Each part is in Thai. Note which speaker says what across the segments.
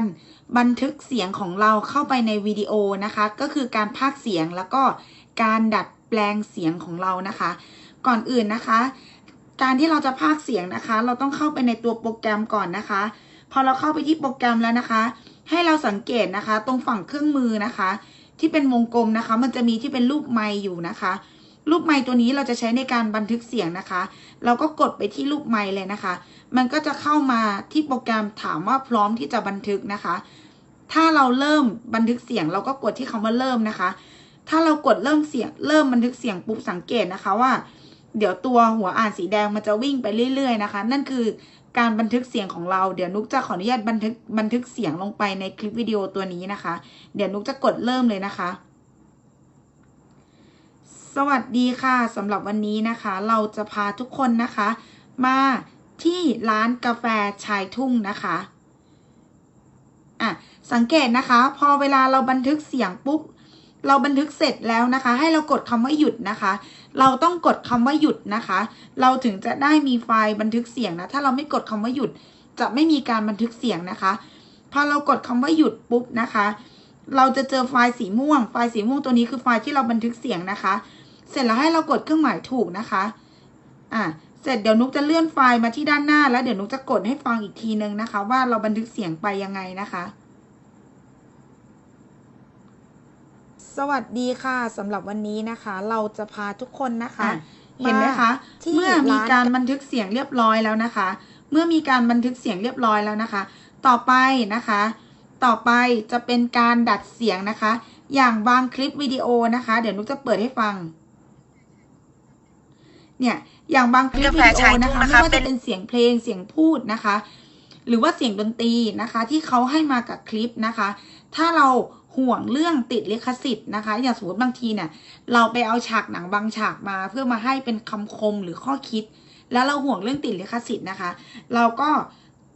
Speaker 1: การบันทึกเสียงของเราเข้าไปในวิดีโอนะคะ ก็คือการพากเสียงแล้วก็การดัดแปลงเสียงของเรานะคะ ก่อนอื่นนะคะ การที่เราจะพากเสียงนะคะ เราต้องเข้าไปในตัวโปรแกรมก่อนนะคะ พอเราเข้าไปที่โปรแกรมแล้วนะคะ ให้เราสังเกตนะคะ ตรงฝั่งเครื่องมือนะคะ ที่เป็นวงกลมนะคะ มันจะมีที่เป็นรูปไมค์อยู่นะคะ รูปไมค์ตัวนี้เราจะใช้ในการบันทึกเสียงนะคะ เราก็กดไปที่รูปไมค์เลยนะคะ มันก็จะเข้ามาที่โปรแกรมถามว่าพร้อมที่จะบันทึกนะคะ ถ้าเราเริ่มบันทึกเสียง เราก็กดที่คำว่าเริ่มนะคะ ถ้าเรากดเริ่มเสียงเริ่มบันทึกเสียงปุ๊บสังเกตนะคะว่า เดี๋ยวตัวหัวอ่านสีแดงมันจะวิ่งไปเรื่อย ๆ นะคะ นั่นคือการบันทึกเสียงของเราเดี๋ยวนุกจะขออนุญาตบันทึกบันทึกเสียงลงไปในคลิปวิดีโอตัวนี้นะคะ เดี๋ยวนุกจะกดเริ่มเลยนะคะ สวัสดีค่ะสำหรับวันนี้นะคะ เราจะพาทุกคนนะคะ มาที่ร้านกาแฟชายทุ่งนะคะอะสังเกตนะคะ พอเวลาเราบันทึกเสียงปุ๊บเราบันทึกเสร็จแล้วนะคะ ให้เรากดคำว่าหยุดนะคะ เราต้องกดคำว่าหยุดนะคะ เราถึงจะได้มีไฟล์บันทึกเสียงนะถ้าเราไม่กดคำว่าหยุด จะไม่มีการบันทึกเสียงนะคะพอเรากดคำว่าหยุดปุ๊บนะคะ เราจะเจอไฟล์สีม่วง ไฟล์สีม่วงตัวนี้คือไฟล์ที่เราบันทึกเสียงนะคะ เสร็จแล้วให้เรากดเครื่องหมายถูกนะคะ อะ เสร็จเดี๋ยวนุกจะเลื่อนไฟล์มาที่ด้านหน้า แล้วเดี๋ยวนุกจะกดให้ฟังอีกทีนึงนะคะ ว่าเราบันทึกเสียงไปยังไงนะคะ สวัสดีค่ะสำหรับวันนี้นะคะ เราจะพาทุกคนนะคะ
Speaker 2: อะ
Speaker 1: เห็นไหมคะ
Speaker 2: ที่
Speaker 1: เมื่อมี
Speaker 2: ร้าน
Speaker 1: การบันทึกเสียงเรียบร้อยแล้วนะคะ เมื่อมีการบันทึกเสียงเรียบร้อยแล้วนะคะ ต่อไปนะคะ ต่อไปจะเป็นการดัดเสียงนะคะ อย่างบางคลิปวิดีโอนะคะ เดี๋ยวนุกจะเปิดให้ฟัง เนี่ยอย่างบางคลิป
Speaker 2: กา
Speaker 1: วิ
Speaker 2: แฟ
Speaker 1: ดีโอ
Speaker 2: ชายทุ่
Speaker 1: นะ
Speaker 2: ง
Speaker 1: คะ
Speaker 2: นะคะ
Speaker 1: ไม่ว่า
Speaker 2: เป็
Speaker 1: จะ
Speaker 2: น
Speaker 1: เป็นเสียงเพลงเสียงพูดนะคะ หรือว่าเสียงดนตรีนะคะ ที่เขาให้มากับคลิปนะคะ ถ้าเราห่วงเรื่องติดลิขสิทธิ์นะคะ อย่างสมมติบางทีเนี่ย เราไปเอาฉากหนังบางฉากมา เพื่อมาให้เป็นคำคมหรือข้อคิด แล้วเราห่วงเรื่องติดลิขสิทธิ์นะคะ เราก็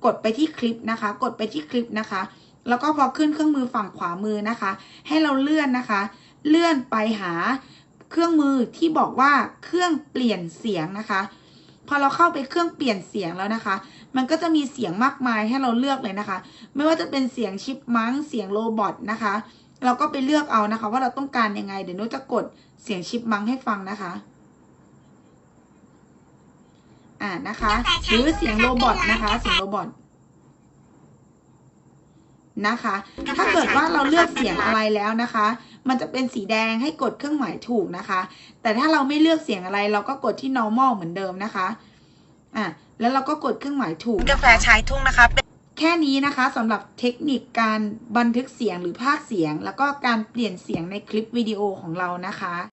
Speaker 1: กดไปที่คลิปนะคะ กดไปที่คลิปนะคะ แล้วก็พอขึ้นเครื่องมือฝั่งขวามือนะคะ ให้เราเลื่อนนะคะ เลื่อนไปหา เครื่องมือที่บอกว่าเครื่องเปลี่ยนเสียงนะคะ พอเราเข้าไปเครื่องเปลี่ยนเสียงแล้วนะคะ มันก็จะมีเสียงมากมายให้เราเลือกเลยนะคะ ไม่ว่าจะเป็นเสียงชิปมังเสียงโรบอทนะคะ เราก็ไปเลือกเอานะคะ ว่าเราต้องการยังไง เดี๋ยวนุจะกดเสียงชิปมังให้ฟังนะคะอ่านะคะ หรือเสียงโรบอทนะคะ เสียงโรบอท นะคะ ถ้าเกิดว่าเราเลือกเสียงอะไรแล้วนะคะ มันจะเป็นสีแดงให้กดเครื่องหมายถูกนะคะ แต่ถ้าเราไม่เลือกเสียงอะไรเราก็กดที่ normal เหมือนเดิมนะคะอะแล้วเราก็กดเครื่องหมายถูก
Speaker 2: กาแฟชายทุ่งนะคะเป็น
Speaker 1: แค่นี้นะคะสำหรับเทคนิคการบันทึกเสียงหรือพากย์เสียง แล้วก็การเปลี่ยนเสียงในคลิปวิดีโอของเรานะคะ